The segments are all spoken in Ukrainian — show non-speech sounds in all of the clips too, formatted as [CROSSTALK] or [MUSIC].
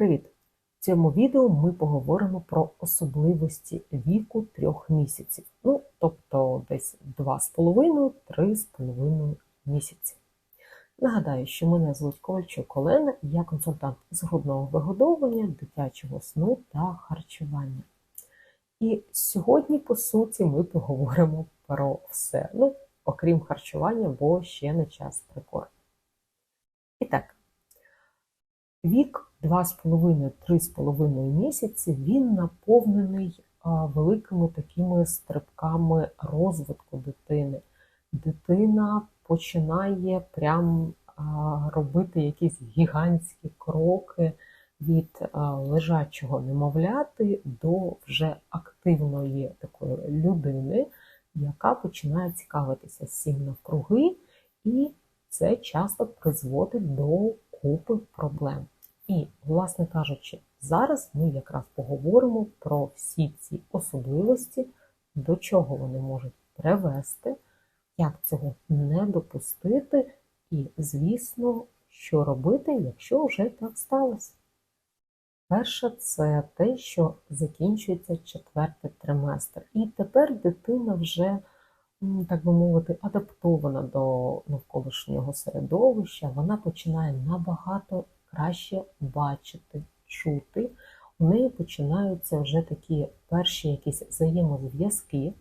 Привіт! В цьому відео ми поговоримо про особливості віку трьох місяців. Ну, тобто десь 2,5-3,5 місяці. Нагадаю, що мене звуть Ковальчук Олена, я консультант з грудного вигодовування, дитячого сну та харчування. І сьогодні, по суті, ми поговоримо про все. Ну, окрім харчування, бо ще не час прикор. І так, вік 2,5-3,5 місяці він наповнений великими такими стрибками розвитку дитини. Дитина починає прям робити якісь гігантські кроки від лежачого немовляти до вже активної такої людини, яка починає цікавитися всім навкруги, і це часто призводить до купи проблем. І, власне кажучи, зараз ми якраз поговоримо про всі ці особливості, до чого вони можуть привести, як цього не допустити, і, звісно, що робити, якщо вже так сталося. Перше, це те, що закінчується четвертий триместр. І тепер дитина вже, так би мовити, адаптована до навколишнього середовища, вона починає набагато краще бачити, чути. У неї починаються вже такі перші якісь взаємозв'язки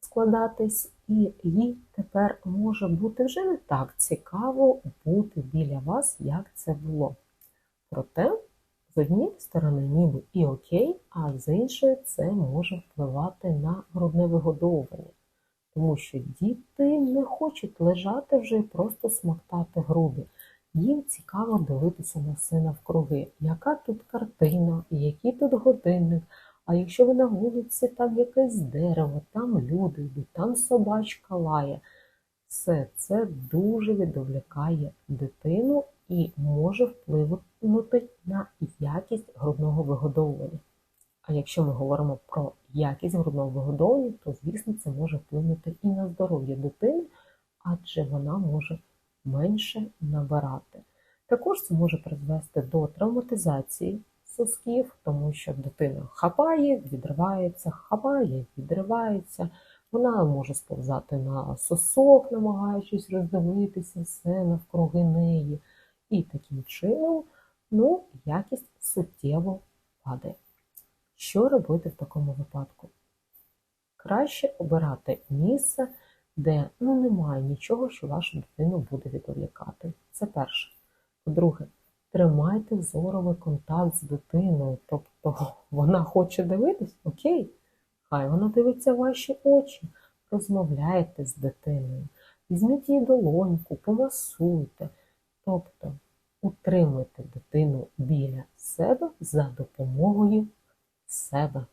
складатись, і їй тепер може бути вже не так цікаво бути біля вас, як це було. Проте, з однієї сторони, ніби і окей, а з іншої це може впливати на грудне вигодовування. Тому що діти не хочуть лежати вже і просто смоктати груди. Їм цікаво дивитися на все навкруги, яка тут картина, який тут годинник. А якщо ви на вулиці, там якесь дерево, там люди йдуть, там собачка лає. Все це дуже відволікає дитину і може впливати на якість грудного вигодовування. А якщо ми говоримо про якість грудного вигодовування, то, звісно, це може вплинути і на здоров'я дитини, адже вона може менше набирати. Також це може призвести до травматизації сосків, тому що дитина хапає, відривається, хапає, відривається. Вона може сповзати на сосок, намагаючись роздивитися все навкруги неї. І таким чином ну, якість суттєво падає. Що робити в такому випадку? Краще обирати місце, де ну, немає нічого, що вашу дитину буде відволікати. Це перше. По-друге, тримайте зоровий контакт з дитиною. Тобто [LAUGHS] вона хоче дивитись, окей, хай вона дивиться ваші очі, розмовляйте з дитиною, візьміть її долоньку, помасуйте. Тобто утримуйте дитину біля себе за допомогою себе.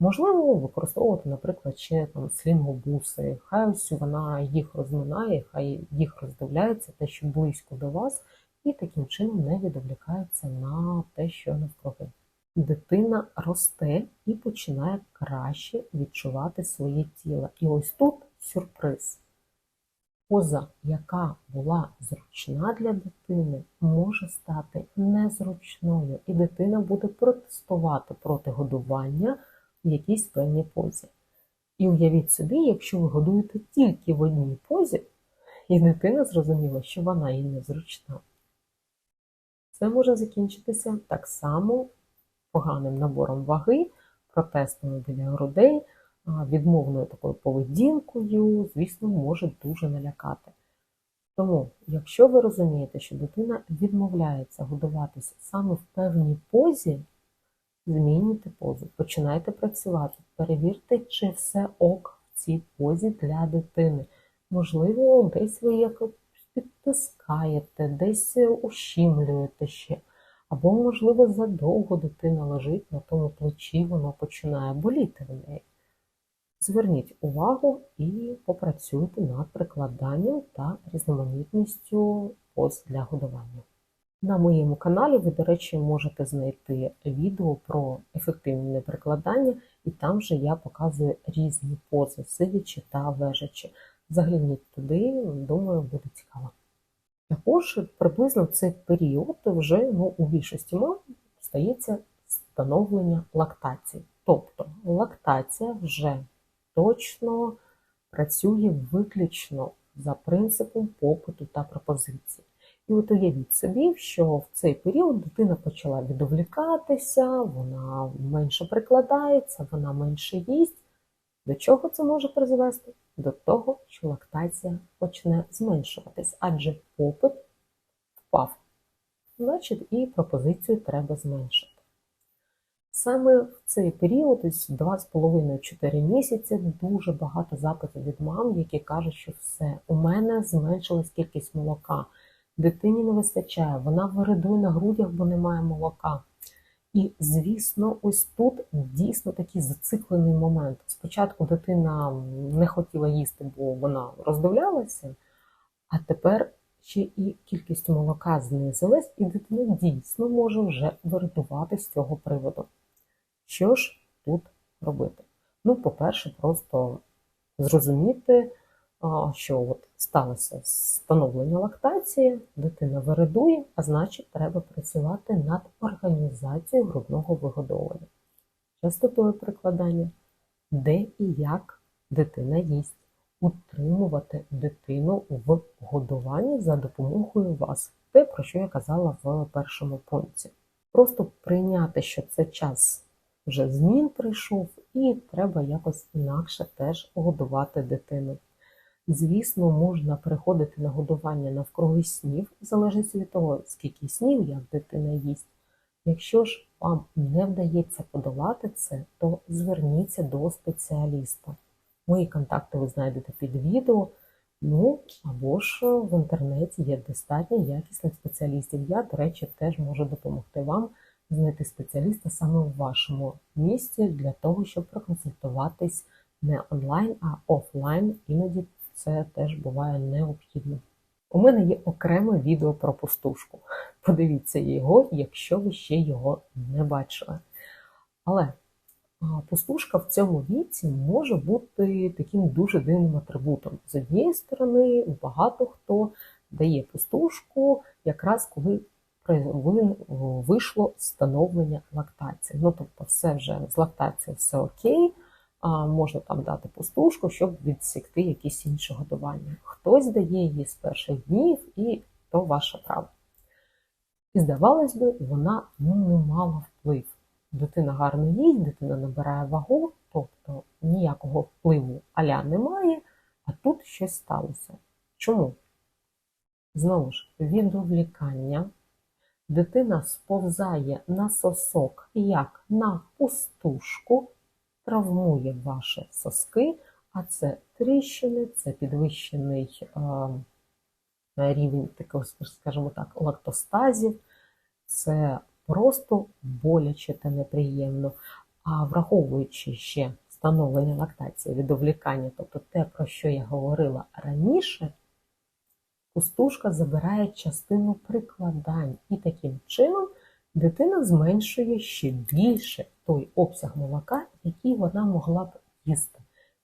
Можливо, використовувати, наприклад, ще там слінгобуси. Хай ось вона їх розминає, хай їх роздивляється, те, що близько до вас, і таким чином не відволікається на те, що навкруги. Дитина росте і починає краще відчувати своє тіло. І ось тут сюрприз. Поза, яка була зручна для дитини, може стати незручною, і дитина буде протестувати проти годування в якійсь певній позі. І уявіть собі, якщо ви годуєте тільки в одній позі, і дитина зрозуміла, що вона їй незручна. Це може закінчитися так само поганим набором ваги, протестами біля грудей, відмовною такою поведінкою, звісно, може дуже налякати. Тому, якщо ви розумієте, що дитина відмовляється годуватися саме в певній позі, змінюйте позу, починайте працювати, перевірте, чи все ок в цій позі для дитини. Можливо, десь ви якось підтискаєте, десь ущімлюєте ще. Або, можливо, задовго дитина лежить на тому плечі, воно починає боліти в неї. Зверніть увагу і попрацюйте над прикладанням та різноманітністю поз для годування. На моєму каналі ви, до речі, можете знайти відео про ефективне прикладання, і там же я показую різні пози, сидячи та лежачи. Загляніть туди, думаю, буде цікаво. Також приблизно в цей період вже ну, у більшості мам стається становлення лактації. Тобто лактація вже точно працює виключно за принципом попиту та пропозиції. І от уявіть собі, що в цей період дитина почала відволікатися, вона менше прикладається, вона менше їсть. До чого це може призвести? До того, що лактація почне зменшуватись, адже попит впав. Значить, і пропозицію треба зменшити. Саме в цей період, ось 2,5-4 місяці, дуже багато запитів від мам, які кажуть, що все, у мене зменшилась кількість молока, дитині не вистачає, вона виридує на грудях, бо немає молока. І, звісно, ось тут дійсно такий зациклений момент. Спочатку дитина не хотіла їсти, бо вона роздивлялася, а тепер ще і кількість молока знизилась, і дитина дійсно може вже вирятувати з цього приводу. Що ж тут робити? Ну, по-перше, просто зрозуміти, що от сталося становлення лактації, дитина виридує, а значить, треба працювати над організацією грудного вигодовування, частотою прикладання, де і як дитина їсть, утримувати дитину в годуванні за допомогою вас. Те, про що я казала в першому пункті. Просто прийняти, що це час вже змін прийшов, і треба якось інакше теж годувати дитину. Звісно, можна переходити на годування навкруги снів, в від того, скільки снів як дитина їсть. Якщо ж вам не вдається подолати це, то зверніться до спеціаліста. Мої контакти ви знайдете під відео. Ну, або ж в інтернеті є достатньо якісних спеціалістів. Я, до речі, теж можу допомогти вам знайти спеціаліста саме в вашому місті для того, щоб проконсультуватись не онлайн, а офлайн. Іноді це теж буває необхідно. У мене є окреме відео про пустушку. Подивіться його, якщо ви ще його не бачили. Але пустушка в цьому віці може бути таким дуже дивним атрибутом. З однієї сторони, багато хто дає пустушку, якраз коли вийшло встановлення лактації. Ну, тобто, все вже з лактацією все окей, можна там дати пустушку, щоб відсікти якісь інші годування. Хтось дає її з перших днів, і то ваше право. І здавалось би, вона ну, не мала вплив. Дитина гарно їсть, дитина набирає вагу, тобто ніякого впливу аля немає, а тут щось сталося. Чому? Знову ж, відволікання дитина сповзає на сосок як на пустушку, травмує ваші соски, а це тріщини, це підвищений рівень такого, скажімо так, лактостазів, це просто боляче та неприємно. А враховуючи ще встановлення лактації, відволікання, тобто те, про що я говорила раніше, пустушка забирає частину прикладань, і таким чином дитина зменшує ще більше той обсяг молока, який вона могла б їсти.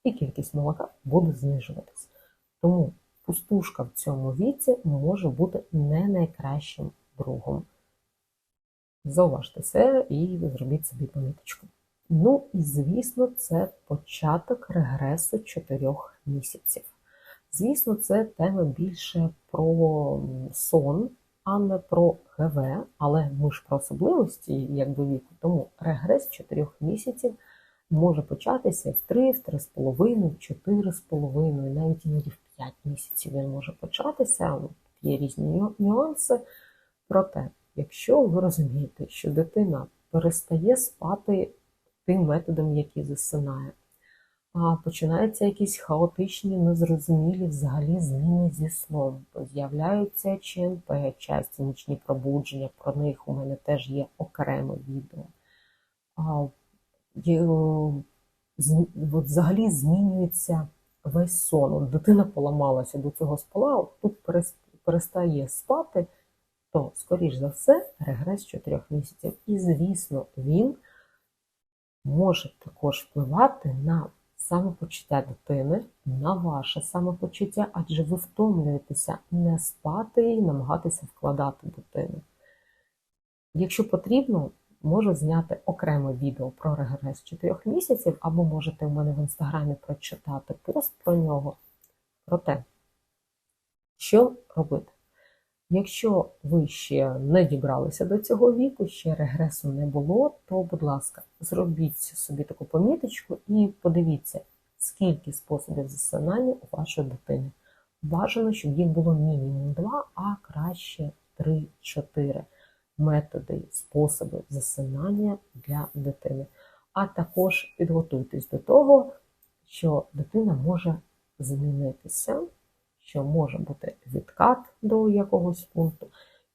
І кількість молока буде знижуватися. Тому пустушка в цьому віці може бути не найкращим другом. Зауважте це і зробіть собі поміточку. Ну і, звісно, це початок регресу 4 місяців. Звісно, це тема більше про сон, а не про ГВ, але ми ж про особливості якби віку. Тому регрес 4 місяців може початися в 3, в 3,5, в 4,5, навіть іноді в 5 місяців він може початися. Є різні нюанси. Проте, якщо ви розумієте, що дитина перестає спати тим методом, який засинає, починаються якісь хаотичні, незрозумілі взагалі зміни зі сном. З'являються ЧНП, часті нічні пробудження, про них у мене теж є окреме відео. От Взагалі змінюється весь сон. Дитина поламалася до цього спала, тут перестає спати, то, скоріш за все, регрес 4 місяців. І, звісно, він може також впливати на самопочуття дитини, на ваше самопочуття, адже ви втомлюєтеся не спати і намагатися вкладати дитину. Якщо потрібно, можу зняти окреме відео про регрес 4 місяців, або можете в мене в інстаграмі прочитати пост про нього. Проте, що робити? Якщо ви ще не дібралися до цього віку, ще регресу не було, то, будь ласка, зробіть собі таку поміточку і подивіться, скільки способів засинання у вашої дитини. Бажано, щоб їх було мінімум 2, а краще 3-4 методи, способи засинання для дитини. А також підготуйтесь до того, що дитина може змінитися що може бути відкат до якогось пункту.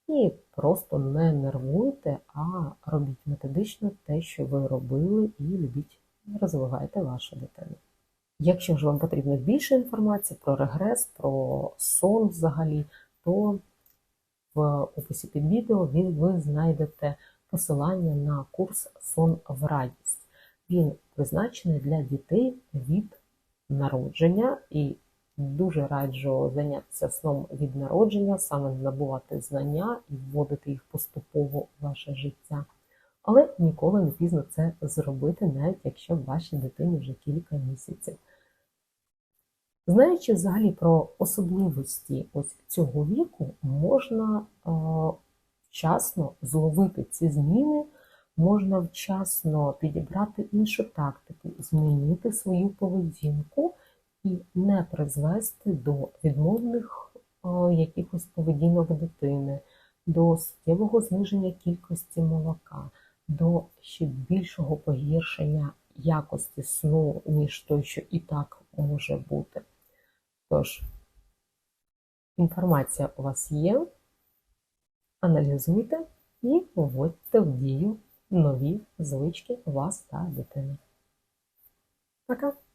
І просто не нервуйте, а робіть методично те, що ви робили, і любіть, розвивайте вашу дитину. Якщо ж вам потрібна більше інформації про регрес, про сон взагалі, то в описі під відео ви знайдете посилання на курс Сон в радість. Він призначений для дітей від народження і Дуже раджу зайнятися сном від народження, саме набувати знання і вводити їх поступово в ваше життя. Але ніколи не пізно це зробити, навіть якщо вашій дитині вже кілька місяців. Знаючи взагалі про особливості ось цього віку, можна е, вчасно зловити ці зміни, можна вчасно підібрати іншу тактику, змінити свою поведінку і не призвести до відмовних якихось поведінок дитини, до суттєвого зниження кількості молока, до ще більшого погіршення якості сну, ніж той, що і так може бути. Тож, інформація у вас є, аналізуйте і вводьте в дію нові звички вас та дитини. Пока!